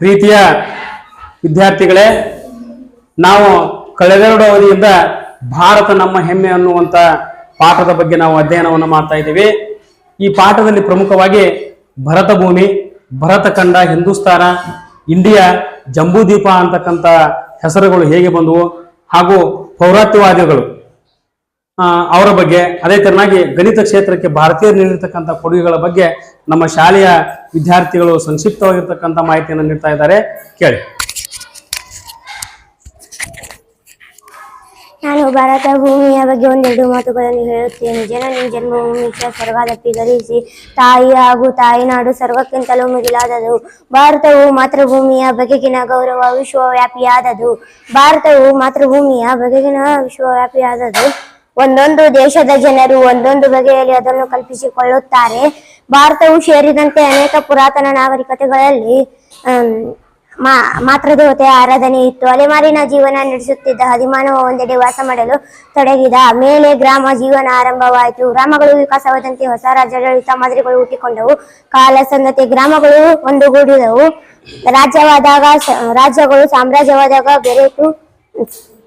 ಪ್ರೀತಿಯ ವಿದ್ಯಾರ್ಥಿಗಳೇ, ನಾವು ಕಳೆದೆರಡು ಅವಧಿಯಿಂದ ಭಾರತ ನಮ್ಮ ಹೆಮ್ಮೆ ಅನ್ನುವಂಥ ಪಾಠದ ಬಗ್ಗೆ ನಾವು ಅಧ್ಯಯನವನ್ನು ಮಾಡ್ತಾ ಇದ್ದೀವಿ. ಈ ಪಾಠದಲ್ಲಿ ಪ್ರಮುಖವಾಗಿ ಭರತ ಭೂಮಿ, ಭರತ ಖಂಡ, ಹಿಂದೂಸ್ತಾನ, ಇಂಡಿಯಾ, ಜಂಬೂದ್ವೀಪ ಅಂತಕ್ಕಂಥ ಹೆಸರುಗಳು ಹೇಗೆ ಬಂದವು ಹಾಗೂ ಪೌರಾತ್ಯವಾದಿಗಳು ಅವರ ಬಗ್ಗೆ, ಅದೇ ತೆರನಾಗಿ ಗಣಿತ ಕ್ಷೇತ್ರಕ್ಕೆ ಭಾರತೀಯರು ನೀಡಿರ್ತಕ್ಕಂಥ ಕೊಡುಗೆಗಳ ಬಗ್ಗೆ ನಮ್ಮ ಶಾಲೆಯ ವಿದ್ಯಾರ್ಥಿಗಳು ಸಂಕ್ಷಿಪ್ತವಾಗಿರ್ತಕ್ಕಂಥ ಮಾಹಿತಿಯನ್ನು ನೀಡ್ತಾ ಇದ್ದಾರೆ. ಕೇಳಿ. ನಾನು ಭಾರತ ಭೂಮಿಯ ಬಗ್ಗೆ ಒಂದೆರಡು ಮಾತುಗಳನ್ನು ಹೇಳುತ್ತೇನೆ. ಜನನಿ ಜನ್ಮಭೂಮಿ ಸರ್ವಾದಪ್ಪಿ ಧರಿಸಿ ತಾಯಿ ಹಾಗೂ ತಾಯಿನಾಡು ಸರ್ವಕ್ಕಿಂತಲೂ ಮಿಗಿಲಾದದು. ಭಾರತವು ಮಾತೃಭೂಮಿಯ ಬಗೆಗಿನ ಗೌರವ ವಿಶ್ವವ್ಯಾಪಿಯಾದದು. ಭಾರತವು ಮಾತೃಭೂಮಿಯ ಬಗೆಗಿನ ವಿಶ್ವವ್ಯಾಪಿಯಾದದು. ಒಂದೊಂದು ದೇಶದ ಜನರು ಒಂದೊಂದು ಬಗೆಯಲ್ಲಿ ಅದನ್ನು ಕಲ್ಪಿಸಿಕೊಳ್ಳುತ್ತಾರೆ. ಭಾರತವು ಸೇರಿದಂತೆ ಅನೇಕ ಪುರಾತನ ನಾಗರಿಕತೆಗಳಲ್ಲಿ ಮಾತ್ರ ದೇವತೆ ಆರಾಧನೆ ಇತ್ತು. ಅಲೆಮಾರಿನ ಜೀವನ ನಡೆಸುತ್ತಿದ್ದ ಹದಿಮಾನವ ಒಂದೆಡೆ ವಾಸ ಮಾಡಲು ತೊಡಗಿದ ಮೇಲೆ ಗ್ರಾಮ ಜೀವನ ಆರಂಭವಾಯಿತು. ಗ್ರಾಮಗಳು ವಿಕಾಸವಾದಂತೆ ಹೊಸ ರಾಜ್ಯಾಡಳಿತ ಮಾದರಿಗಳು ಹುಟ್ಟಿಕೊಂಡವು. ಕಾಲ ಸಂಗತಿ ಗ್ರಾಮಗಳು ಒಂದುಗೂಡಿದವು. ರಾಜ್ಯವಾದಾಗ ರಾಜ್ಯಗಳು ಸಾಮ್ರಾಜ್ಯವಾದಾಗ ಬೆರೆತು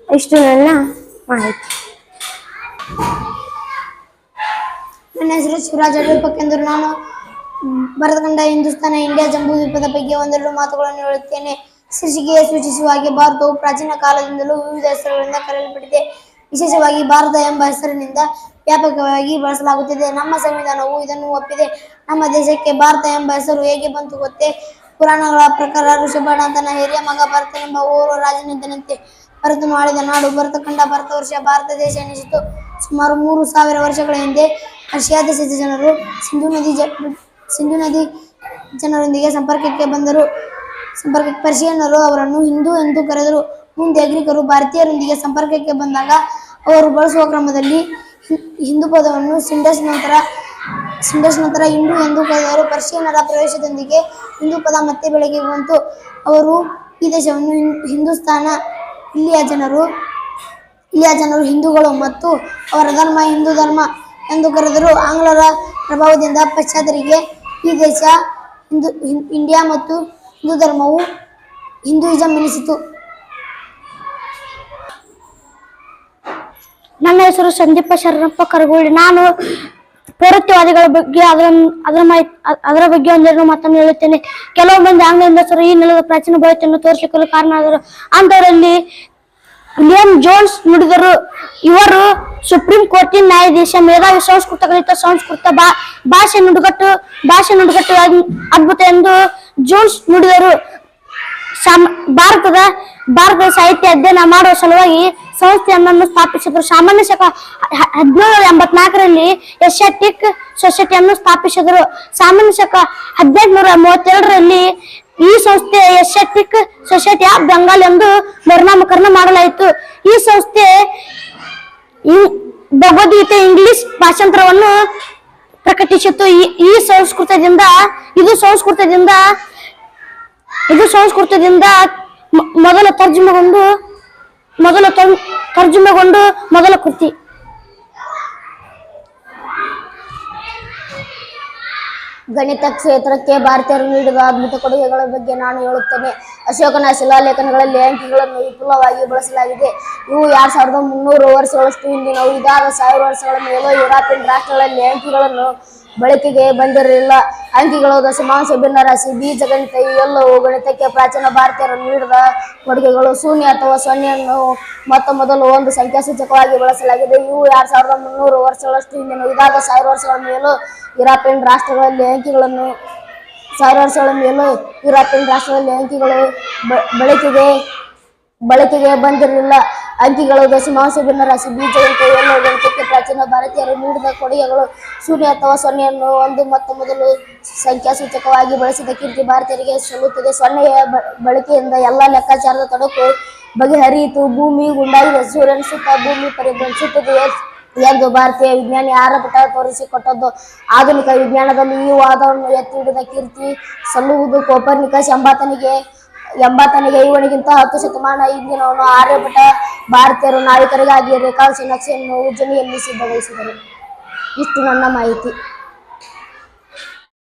ಇಷ್ಟು ನನ್ನ ಮಾಹಿತಿ. ನನ್ನ ಹೆಸರು ಶಿವರಾಜ್ ಅಡ್ವಿಪಕ್ಕೆಂದರು ನಾನು ಭಾರತ ಭರತಖಂಡ ಹಿಂದೂಸ್ತಾನ ಇಂಡಿಯಾ ಜಂಬೂದ್ವೀಪದ ಬಗ್ಗೆ ಒಂದೆರಡು ಮಾತುಗಳನ್ನು ಹೇಳುತ್ತೇನೆ. ಶೀರ್ಷಿಕೆಯ ಸೂಚಿಸುವ ಹಾಗೆ ಭಾರತವು ಪ್ರಾಚೀನ ಕಾಲದಿಂದಲೂ ವಿವಿಧ ಹೆಸರುಗಳಿಂದ ಕರೆಯಲ್ಪಟ್ಟಿದೆ. ವಿಶೇಷವಾಗಿ ಭಾರತ ಎಂಬ ಹೆಸರಿನಿಂದ ವ್ಯಾಪಕವಾಗಿ ಬಳಸಲಾಗುತ್ತಿದೆ. ನಮ್ಮ ಸಂವಿಧಾನವು ಇದನ್ನು ಒಪ್ಪಿದೆ. ನಮ್ಮ ದೇಶಕ್ಕೆ ಭಾರತ ಎಂಬ ಹೆಸರು ಹೇಗೆ ಬಂತು ಗೊತ್ತೇ? ಪುರಾಣಗಳ ಪ್ರಕಾರ ಋಷಭಣ ತನ್ನ ಹಿರಿಯ ಮಗ ಭರತ ಎಂಬ ಓರ್ವ ರಾಜನಿದ್ದನಂತೆ ಭರತನು ಆಳಿದ ನಾಡು ಭರತಖಂಡ ಭರತ ವರ್ಷ ಭಾರತ ದೇಶ ಎನಿಸಿತು. ಸುಮಾರು ಮೂರು ಸಾವಿರ ವರ್ಷಗಳ ಹಿಂದೆ ರಷ್ಯಾದ ಸಿದ್ಧ ಜನರು ಸಿಂಧು ನದಿ ಜ ಸಿಂಧು ನದಿ ಜನರೊಂದಿಗೆ ಸಂಪರ್ಕಕ್ಕೆ ಬಂದರು. ಸಂಪರ್ಕ ಪರ್ಷಿಯನ್ನರು ಅವರನ್ನು ಹಿಂದೂ ಎಂದು ಕರೆದರು. ಮುಂದೆ ಅಗ್ರಿಕರು ಭಾರತೀಯರೊಂದಿಗೆ ಸಂಪರ್ಕಕ್ಕೆ ಬಂದಾಗ ಅವರು ಬಳಸುವ ಕ್ರಮದಲ್ಲಿ ಹಿಂದೂ ಪದವನ್ನು ಸಿಂಡಸ್ ನಂತರ ಸಿಂಡಸ್ ನಂತರ ಹಿಂದೂ ಎಂದು ಕರೆದರು. ಪರ್ಷಿಯನ್ನರ ಪ್ರವೇಶದೊಂದಿಗೆ ಹಿಂದೂ ಪದ ಮತ್ತೆ ಬೆಳಗ್ಗೆ ಬಂತು. ಅವರು ಈ ದೇಶವನ್ನು ಹಿಂದೂಸ್ತಾನ ಇಲ್ಲಿಯ ಜನರು ಇಲ್ಲಿಯ ಜನರು ಹಿಂದೂಗಳು ಮತ್ತು ಅವರ ಧರ್ಮ ಹಿಂದೂ ಧರ್ಮ ಎಂದು ಕರೆದರು ಆಂಗ್ಲರ ಪ್ರಭಾವದಿಂದ ಪಾಶ್ಚಾತ್ಯರಿಗೆ ಈ ದೇಶ ಹಿಂದೂ ಇಂಡಿಯಾ ಮತ್ತು ಹಿಂದೂ ಧರ್ಮವು ಹಿಂದೂಯಿಸಂ ಎನಿಸಿತು. ನನ್ನ ಹೆಸರು ಸಂದೀಪ ಶರಣಪ್ಪ ಕರಗೋಳಿ. ನಾನು ಪೌರತ್ವವಾದಿಗಳ ಬಗ್ಗೆ ಅದರ ಅದರ ಮಾಹಿತಿ ಅದರ ಬಗ್ಗೆ ಒಂದೆರಡು ಮಾತನ್ನು ಹೇಳುತ್ತೇನೆ. ಕೆಲವು ಮಂದಿ ಆಂಗ್ಲ ಹೆಂಗಸರು ಈ ನೆಲದ ಪ್ರಾಚೀನ ಭಾವತೆಯನ್ನು ತೋರಿಸಿಕೊಳ್ಳಲು ಕಾರಣ ಆದರು ಅಂತವರಲ್ಲಿ ವಿಲಿಯಂ ಜೋನ್ಸ್ ನುಡಿದರು. ಇವರು ಸುಪ್ರೀಂ ಕೋರ್ಟಿನ ನ್ಯಾಯಾಧೀಶ, ಮೇಧಾವಿ ಸಂಸ್ಕೃತ ಗಣಿತ ಸಂಸ್ಕೃತ ಭಾಷೆ ನುಡುಗಟ್ಟು ಭಾಷೆ ನುಡುಗಟ್ಟು ಅದ್- ಅದ್ಭುತ ಎಂದು ಜೋನ್ಸ್ ನುಡಿದರು. ಭಾರತದ ಭಾರತದ ಸಾಹಿತ್ಯ ಅಧ್ಯಯನ ಮಾಡುವ ಸಲುವಾಗಿ ಸಂಸ್ಥೆಯನ್ನು ಸ್ಥಾಪಿಸಿದರು. ಸಾಮಾನ್ಯ ಶಕ ಹದಿನೇಳು ಎಂಬತ್ನಾಲ್ಕರಲ್ಲಿ ಏಷ್ಯಾಟಿಕ್ ಸೊಸೈಟಿಯನ್ನು ಸ್ಥಾಪಿಸಿದರು. ಸಾಮಾನ್ಯ ಶಕ ಹದಿನೆಂಟುನೂರ ಮೂವತ್ತೆರಡರಲ್ಲಿ ಈ ಸಂಸ್ಥೆ ಏಷ್ಯಾಟಿಕ್ ಸೊಸೈಟಿ ಆಫ್ ಬೆಂಗಾಲ್ ಎಂದು ಮರುನಾಮಕರಣ ಮಾಡಲಾಯಿತು. ಈ ಸಂಸ್ಥೆ ಭಗವದ್ಗೀತೆ ಇಂಗ್ಲಿಷ್ ಭಾಷಾಂತರವನ್ನು ಪ್ರಕಟಿಸಿತು. ಈ ಸಂಸ್ಕೃತದಿಂದ, ಇದು ಸಂಸ್ಕೃತದಿಂದ ಇದು ಸಂಸ್ಕೃತದಿಂದ ಮೊದಲ ತರ್ಜುಮೆಗೊಂಡು, ಮೊದಲ ತರ್- ತರ್ಜುಮೆಗೊಂಡು ಮೊದಲ ಕೃತಿ. ಗಣಿತ ಕ್ಷೇತ್ರಕ್ಕೆ ಭಾರತೀಯರು ನೀಡಿದ ಅದ್ಭುತ ಕೊಡುಗೆಗಳ ಬಗ್ಗೆ ನಾನು ಹೇಳುತ್ತೇನೆ. ಅಶೋಕನ ಶಿಲಾಲೇಖನಗಳಲ್ಲಿ ಅಂಕಿಗಳನ್ನು ವಿಪುಲವಾಗಿ ಬಳಸಲಾಗಿದೆ. ಇವು ಎರಡ್ ಸಾವಿರದ ಮುನ್ನೂರು ವರ್ಷಗಳಷ್ಟು ಹಿಂದಿನವು. ಇದಾದ ಸಾವಿರ ವರ್ಷಗಳ ಮೇಲೂ ಯುರೋಪಿಯನ್ ರಾಷ್ಟ್ರಗಳಲ್ಲಿ ಅಂಕಿಗಳನ್ನು ಬಳಕೆಗೆ ಬಂದಿರಲಿಲ್ಲ. ಅಂಕಿಗಳು, ದಶಮಾಂಶ ಭಿನ್ನರಾಶಿ ಬೀಜಗಣಿತ ಇವೆಲ್ಲವೂ ಗಣಿತಕ್ಕೆ ಪ್ರಾಚೀನ ಭಾರತೀಯರು ನೀಡಿದ ಕೊಡುಗೆಗಳು. ಶೂನ್ಯ ಅಥವಾ ಸೊನ್ನೆಯನ್ನು ಮೊತ್ತ ಮೊದಲು ಒಂದು ಸಂಖ್ಯಾಸೂಚಕವಾಗಿ ಬಳಸಲಾಗಿದೆ. ಇವು ಎರಡು ಸಾವಿರದ ಮುನ್ನೂರು ವರ್ಷಗಳಷ್ಟು ಹಿಂದಿನ, ಇದಾದ ಸಾವಿರ ವರ್ಷಗಳ ಮೇಲೂ ಯುರೋಪಿಯನ್ ರಾಷ್ಟ್ರಗಳಲ್ಲಿ ಅಂಕಿಗಳನ್ನು, ಸಾವಿರ ವರ್ಷಗಳ ಮೇಲೂ ಯುರೋಪಿಯನ್ ರಾಷ್ಟ್ರಗಳಲ್ಲಿ ಅಂಕಿಗಳು ಬಳಕೆಗೆ ಬಳಕೆಗೆ ಬಂದಿರಲಿಲ್ಲ. ಅಂಕಿಗಳು, ದಶಮಾಂಶ ಭಿನ್ನರಾಶಿ ರಾಶಿ ಬೀಜ ಗಣಿತಕ್ಕೆ ಪ್ರಾಚೀನ ಭಾರತೀಯರು ನೀಡಿದ ಕೊಡುಗೆಗಳು. ಶೂನ್ಯ ಅಥವಾ ಸೊನ್ನೆಯನ್ನು ಒಂದು ಮೊತ್ತ ಮೊದಲು ಸಂಖ್ಯಾಸೂಚಕವಾಗಿ ಬಳಸಿದ ಕೀರ್ತಿ ಭಾರತೀಯರಿಗೆ ಸಲ್ಲುತ್ತದೆ. ಸೊನ್ನೆಯ ಬಳಕೆಯಿಂದ ಎಲ್ಲ ಲೆಕ್ಕಾಚಾರದ ತೊಡಕು ಬಗೆಹರಿಯಿತು. ಭೂಮಿ, ಗುಂಡಾಗಿದೆ. ಸೂರ್ಯನ ಸುತ್ತ ಭೂಮಿ ಪರಿಭ್ರಮಿಸುತ್ತದೆ ಎಂದು ಭಾರತೀಯ ವಿಜ್ಞಾನಿ ಆರಪಟ ತೋರಿಸಿಕೊಟ್ಟದ್ದು. ಆಧುನಿಕ ವಿಜ್ಞಾನದಲ್ಲಿ ಈ ವಾದವನ್ನು ಎತ್ತಿ ಹಿಡಿದ ಕೀರ್ತಿ ಸಲ್ಲುವುದು ಕೋಪರ್ನಿಕ ಎಂಬಾತನಿಗೆ ಎಂಬಾತನಿಗೆ ಇವನಿಗಿಂತ ಹತ್ತು ಶತಮಾನ ಹಿಂದಿನವನು ಆರ್ಯಭಟ ಭಾರತೀಯರು ನಾಯಕರಿಗಾಗಿ ರೇಖಾಂಶ ನಕ್ಷೆಯನ್ನು ಉಜ್ಜನಿಯಲ್ಲಿ ಸಿದ್ಧಗೊಳಿಸಿದರು. ಇಷ್ಟು ನನ್ನ ಮಾಹಿತಿ.